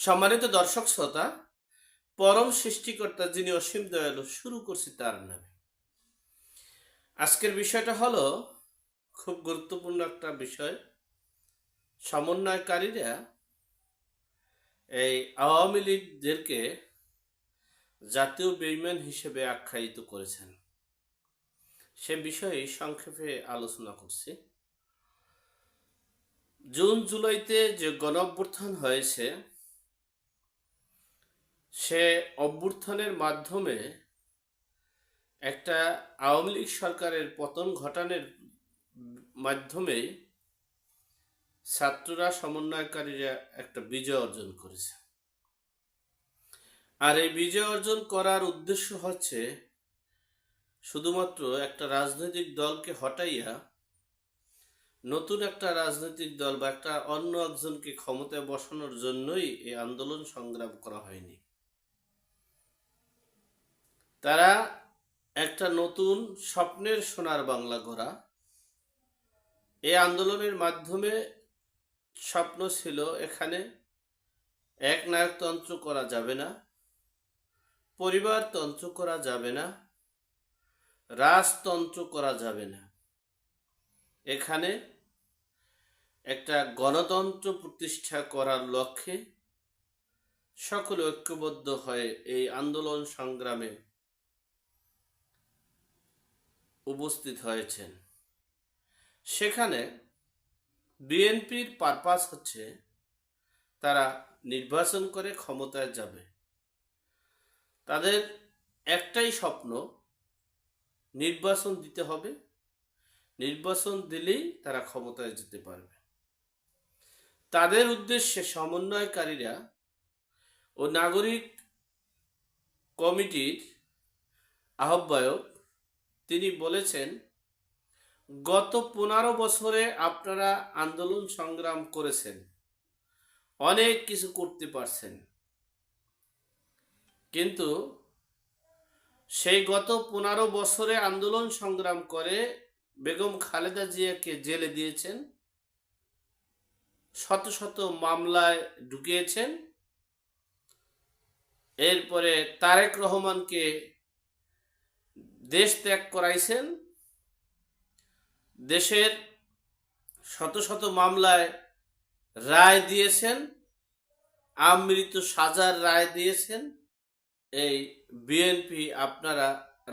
সম্মানিত দর্শক শ্রোতা, পরম সৃষ্টিকর্তা যিনি অসীম দয়ালু, শুরু করছি তার নামে। আজকের বিষয়টা হলো, খুব গুরুত্বপূর্ণ একটা বিষয়। সমন্বয়কারীরা এই আওয়ামী লীগদেরকে জাতীয় বেইমান হিসেবে আখ্যায়িত করেছেন। সে বিষয়ে সংক্ষেপে আলোচনা করছি। জুন, জুলাইতে যে গণ হয়েছে সে অভ্যুত্থানের মাধ্যমে একটা আওয়ামী লীগ সরকারের পতন ঘটানোর মাধ্যমে ছাত্ররা সমন্বয়কারীরা একটা বিজয় অর্জন করেছে। আর এই বিজয় অর্জন করার উদ্দেশ্য হচ্ছে শুধুমাত্র একটা রাজনৈতিক দলকে হটাইয়া নতুন একটা রাজনৈতিক দল বা একটা অন্য একজনকে ক্ষমতায় বসানোর জন্যই এই আন্দোলন সংগ্রাম করা হয়নি। তারা একটা নতুন স্বপ্নের সোনার বাংলা গড়া। এই আন্দোলনের মাধ্যমে স্বপ্ন ছিল এখানে এক নায়কতন্ত্র করা যাবে না পরিবারতন্ত্র করা যাবে না রাজতন্ত্র করা যাবে না। এখানে একটা গণতন্ত্র প্রতিষ্ঠা করার লক্ষ্যে সকলে ঐক্যবদ্ধ হয়ে এই আন্দোলন সংগ্রামে উপস্থিত হয়েছেন। সেখানে বিএনপির পারপাস হচ্ছে তারা নির্বাচন করে ক্ষমতায় যাবে। তাদের একটাই স্বপ্ন, নির্বাচন দিতে হবে। নির্বাচন দিলেই তারা ক্ষমতায় যেতে পারবে। তাদের উদ্দেশ্যে সমন্বয়কারীরা ও নাগরিক কমিটির আহ্বায়ক তিনি বলেছেন, গত পনেরো বছরে আপনারা আন্দোলন সংগ্রাম করেছেন। অনেক কিছু করতে পারছেন। কিন্তু সেই গত পনেরো বছরে আন্দোলন সংগ্রাম করে বেগম খালেদা জিয়াকে জেলে দিয়েছেন, শত শত মামলায় ঢুকিয়েছেন। এরপরে তারেক রহমানকে দেশ ত্যাগ করাইছেন, দেশের শত শত মামলায় রায় দিয়েছেন, আমৃত সাজার রায় দিয়েছেন, এই বিএনপি আপনারা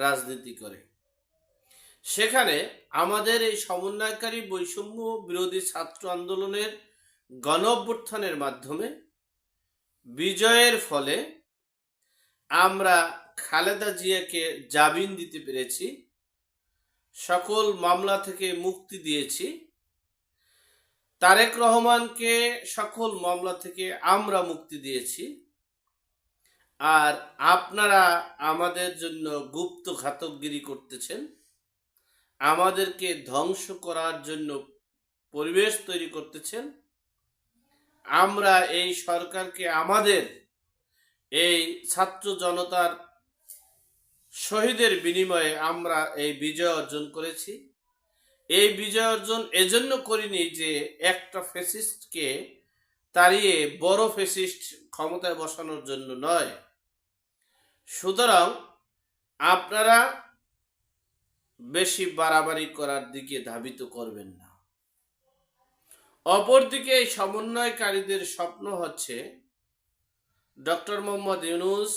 রাজনীতি করে। সেখানে আমাদের এই সমন্বয়কারী বৈষম্য বিরোধী ছাত্র আন্দোলনের গণঅভ্যুত্থানের মাধ্যমে বিজয়ের ফলে আমরা খালেদা জিয়াকে জামিন দিতে পেরেছি। সকল মামলা থেকে মুক্তি দিয়েছি। তারেক রহমানকে সকল মামলা থেকে আমরা মুক্তি দিয়েছি। আর আপনারা আমাদের জন্য গুপ্ত ঘাতকগিরি করতেছেন। আমাদেরকে ধ্বংস করার জন্য পরিবেশ তৈরি করতেছেন। আমরা এই সরকারকে, আমাদের এই ছাত্র জনতার শহীদের বিনিময়ে আমরা এই বিজয় অর্জন করেছি। এই বিজয় অর্জন এজন্য করিনি যে একটা ফেসিস্টকে তাড়িয়ে বড় ফেসিস্ট ক্ষমতায় বসানোর জন্য নয়। সুতরাং আপনারা বেশি বাড়াবাড়ি করার দিকে ধাবিত করবেন না। অপরদিকে এই সমন্বয়কারীদের স্বপ্ন হচ্ছে ডক্টর মোহাম্মদ ইউনুস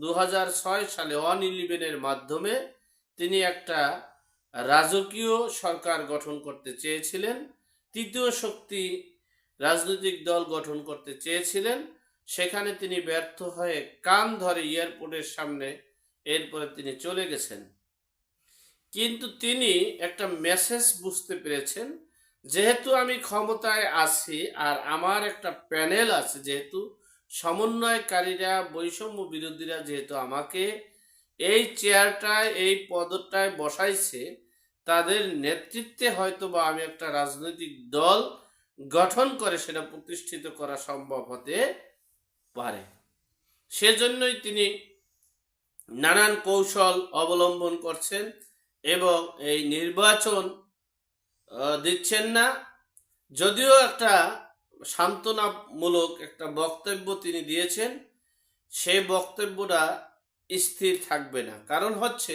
দু হাজার ছয় সালে ওয়ান ইলেভেনের মাধ্যমে তিনি একটা রাজকীয় সরকার গঠন করতে চেয়েছিলেন। তৃতীয় শক্তি রাজনৈতিক দল গঠন করতে চেয়েছিলেন। সেখানে তিনি ব্যর্থ হয়ে কান ধরে এয়ারপোর্টের সামনে এরপরে তিনি চলে গেছেন। কিন্তু তিনি একটা মেসেজ বুঝতে পেরেছেন, যেহেতু আমি ক্ষমতায় আছি আর আমার একটা প্যানেল আছে, যেহেতু সমন্বয়কারীরা, বৈষম্য বিরোধীরা যেহেতু আমাকে এই চেয়ারটায় এই পদটায় বসাইছে, তাদের নেতৃত্বে হয়তো বা আমি একটা রাজনৈতিক দল গঠন করে সেটা প্রতিষ্ঠিত করা সম্ভব হতে পারে। সেজন্যই তিনি নানান কৌশল অবলম্বন করছেন এবং এই নির্বাচন দিচ্ছেন না। যদিও একটা সান্ত্বনামূলক একটা বক্তব্য তিনি দিয়েছেন সেই বক্তব্যটা স্থির থাকবে না। কারণ হচ্ছে,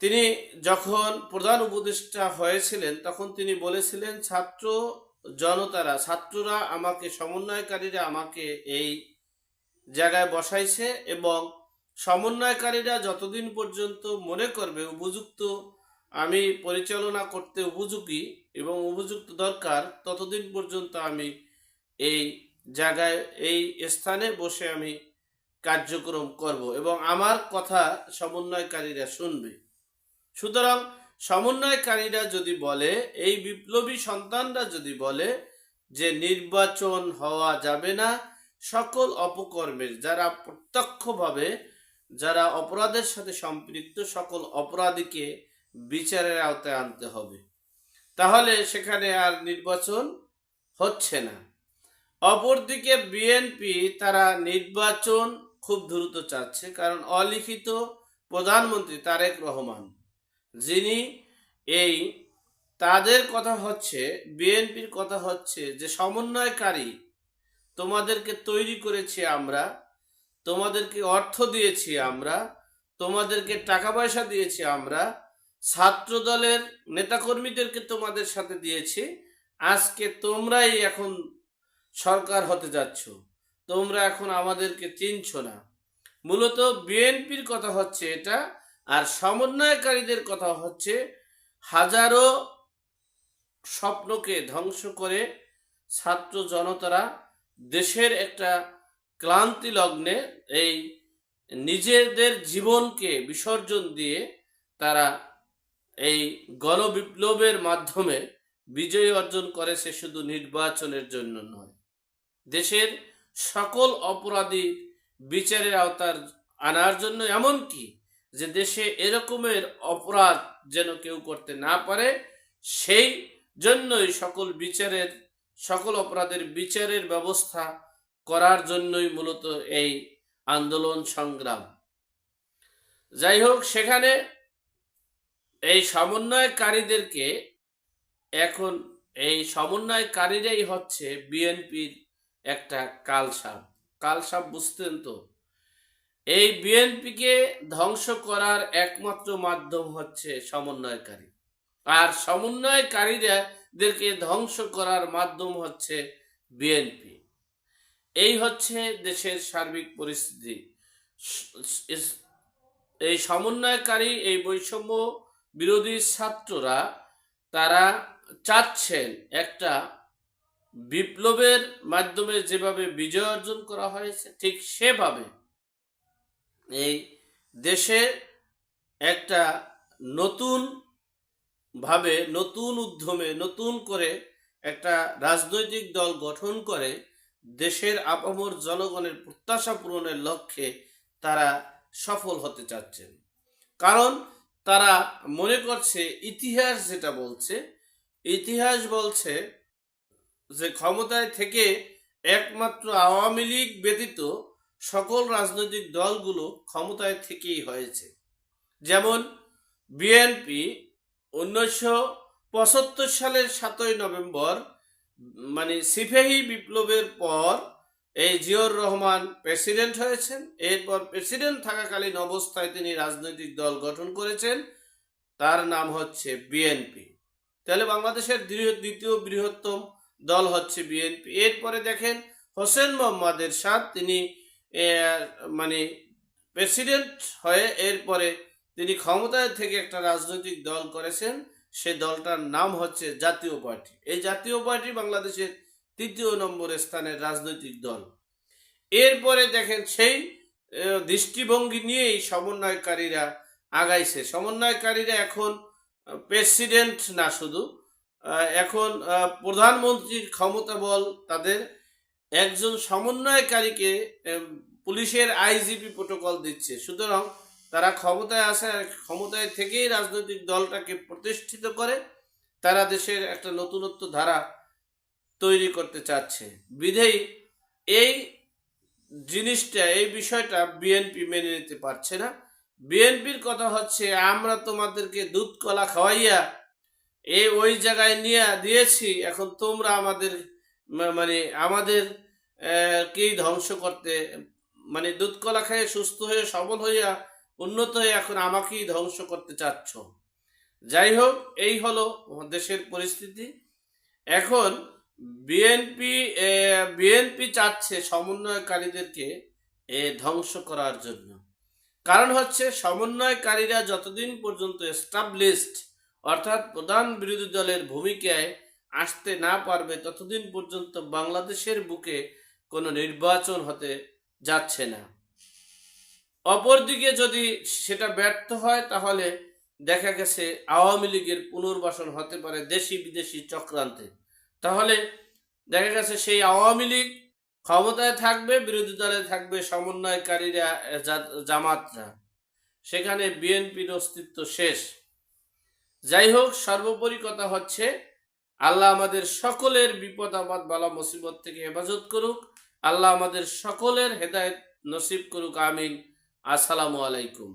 তিনি যখন প্রধান উপদেষ্টা হয়েছিলেন, তখন তিনি বলেছিলেন, ছাত্র জনতারা, ছাত্ররা আমাকে, সমন্বয়কারীরা আমাকে এই জায়গায় বসাইছে এবং সমন্বয়কারীরা যতদিন পর্যন্ত মনে করবে, উপযুক্ত আমি পরিচালনা করতে উপযোগী এবং উপযুক্ত দরকার, ততদিন পর্যন্ত আমি এই জায়গায়, এই স্থানে বসে আমি কার্যক্রম করব এবং আমার কথা সমন্বয়কারীরা শুনবে। সুতরাং সমন্বয়কারীরা যদি বলে, এই বিপ্লবী সন্তানরা যদি বলে যে নির্বাচন হওয়া যাবে না, সকল অপকর্মের যারা প্রত্যক্ষভাবে, যারা অপরাধের সাথে সম্পৃক্ত, সকল অপরাধীকে বিচারের আওতায় আনতে হবে। তাহলে সেখানে আর নির্বাচন হচ্ছে না। অপরদিকে বিএনপি তারা নির্বাচন খুব দ্রুত চাচ্ছে, কারণ অলিখিত প্রধানমন্ত্রী তারেক রহমান, যিনি এই তাদের কথা হচ্ছে, বিএনপির কথা হচ্ছে যে সমন্বয়কারী, তোমাদেরকে তৈরি করেছি আমরা, তোমাদেরকে অর্থ দিয়েছি আমরা, তোমাদেরকে টাকা পয়সা দিয়েছি আমরা ছাত্র দলের নেতাকর্মীদেরকে তোমাদের সাথে দিয়েছি। আজকে তোমরাই এখন সরকার হতে যাচ্ছ। তোমরা এখন আমাদেরকে চিনছ না। মূলত বিএনপির কথা হচ্ছে এটা, আর সমন্বয়কারীদের কথা হচ্ছে হাজারো স্বপ্নকে ধ্বংস করে ছাত্র জনতারা দেশের একটা ক্লান্তি লগ্নে এই নিজেদের জীবনকে বিসর্জন দিয়ে তারা এই গণবিপ্লবের মাধ্যমে বিজয় অর্জন করেছে শুধু নির্বাচনের জন্য নয়। দেশের সকল অপরাধী বিচারের আওতার আনার জন্য এমনকি যে দেশে এরকমের অপরাধ যেন কেউ করতে না পারে, সেই জন্যই সকল বিচারের, সকল অপরাধের বিচারের ব্যবস্থা করার জন্যই মূলত এই আন্দোলন সংগ্রাম। যাই হোক, সেখানে এই সমন্বয়কারীদেরকে এখন, এই সমন্বয়কারীরাই হচ্ছে বিএনপির একটা কালসাপ। কালসাপ বুঝতেন তো? এই বিএনপিকে ধ্বংস করার একমাত্র মাধ্যম হচ্ছে সমন্বয়কারী। আর সমন্বয়কারীদেরকে ধ্বংস করার মাধ্যম হচ্ছে বিএনপি। এই হচ্ছে দেশের সার্বিক পরিস্থিতি। এই সমন্বয়কারী এই বৈষম্য বিরোধী ছাত্ররা তারা চাচ্ছেন একটা বিপ্লবের মাধ্যমে যেভাবে বিজয় অর্জন করা হয়েছে, ঠিক সেভাবে এই দেশে একটা নতুন ভাবে, নতুন উদ্যমে, নতুন করে একটা রাজনৈতিক দল গঠন করে দেশের আপামর জনগণের প্রত্যাশা পূরণের লক্ষ্যে তারা সফল হতে চাচ্ছেন। কারণ তারা মনে করছে ইতিহাস যেটা বলছে, ইতিহাস বলছে যে ক্ষমতায় থেকে একমাত্র আওয়ামী লীগ ব্যতীত সকল রাজনৈতিক দলগুলো ক্ষমতায় থেকেই হয়েছে। যেমন বিএনপি উনিশশো পঁচাত্তর সালের সাতই নভেম্বর মানে সিফেহি বিপ্লবের পর এই জিয়র রহমান প্রেসিডেন্ট হয়েছেন। এরপর প্রেসিডেন্ট থাকাকালীন অবস্থায় তিনি রাজনৈতিক দল গঠন করেছেন। তার নাম হচ্ছে বিএনপি। তাহলে বাংলাদেশের দ্বিতীয় বৃহত্তম দল হচ্ছে বিএনপি। এরপরে দেখেন হোসেন মোহাম্মদ এরশাদ তিনি মানে প্রেসিডেন্ট হয়ে এরপরে তিনি ক্ষমতায় থেকে একটা রাজনৈতিক দল করেছেন। সে দলটার নাম হচ্ছে জাতীয় পার্টি। এই জাতীয় পার্টি বাংলাদেশের তৃতীয় নম্বর স্থানের রাজনৈতিক দল। এরপরে দেখেন সেই দৃষ্টিভঙ্গি নিয়েই সমন্বয়কারীরা আগাইছে। সমন্বয়কারীরা এখন প্রেসিডেন্ট না শুধু এখন প্রধানমন্ত্রীর ক্ষমতা বল, তাদের একজন সমন্বয়কারীকে পুলিশের আইজিপি প্রোটোকল দিচ্ছে। সুতরাং তারা ক্ষমতায় আসে ক্ষমতায় থেকেই রাজনৈতিক দলটাকে প্রতিষ্ঠিত করে, তারা দেশের একটা নতুনত্ব ধারা তৈরি করতে চাচ্ছে। বিধেই এই জিনিসটা, এই বিষয়টা বিএনপি মেনে নিতে পারছে না। বিএনপির কথা হচ্ছে, আমরা তোমাদেরকে দুধ, কলা খাওয়াইয়া এই ওই জায়গায় নিয়ে দিয়েছি, এখন তোমরা আমাদের মানে আমাদের কেই ধ্বংস করতে মানে দুধ, কলা খেয়ে সুস্থ হয়ে সবল হইয়া উন্নত হয়ে এখন আমাকেই ধ্বংস করতে চাচ্ছ। যাই হোক, এই হলো দেশের পরিস্থিতি। এখন বিএনপি বিএনপি চাচ্ছে সমন্বয়কারীদেরকে এ, ধ্বংস করার জন্য। কারণ হচ্ছে সমন্বয়কারীরা যতদিন পর্যন্ত এস্টাবলিশড অর্থাৎ প্রধান বিরোধী দলের ভূমিকায় আসতে না পারবে ততদিন পর্যন্ত বাংলাদেশের বুকে কোনো নির্বাচন হতে যাচ্ছে না। অপরদিকে যদি সেটা ব্যর্থ হয় তাহলে দেখা গেছে আওয়ামী লীগের পুনর্বাসন হতে পারে দেশি বিদেশি চক্রান্তে। তাহলে দেখা গেছে সেই আওয়ামী লীগ ক্ষমতায় থাকবে, বিরোধী দলে থাকবে সমন্বয়কারীরা জামাতরা। সেখানে বিএনপির অস্তিত্ব শেষ। যাই হোক, সর্বোপরি কথা হচ্ছে, আল্লাহ আমাদের সকলের বিপদ, আপদ, বালা, মুসিবত থেকে হেফাজত করুক। আল্লাহ আমাদের সকলের হেদায়েত নসিব করুক। আমিন। আসসালামু আলাইকুম।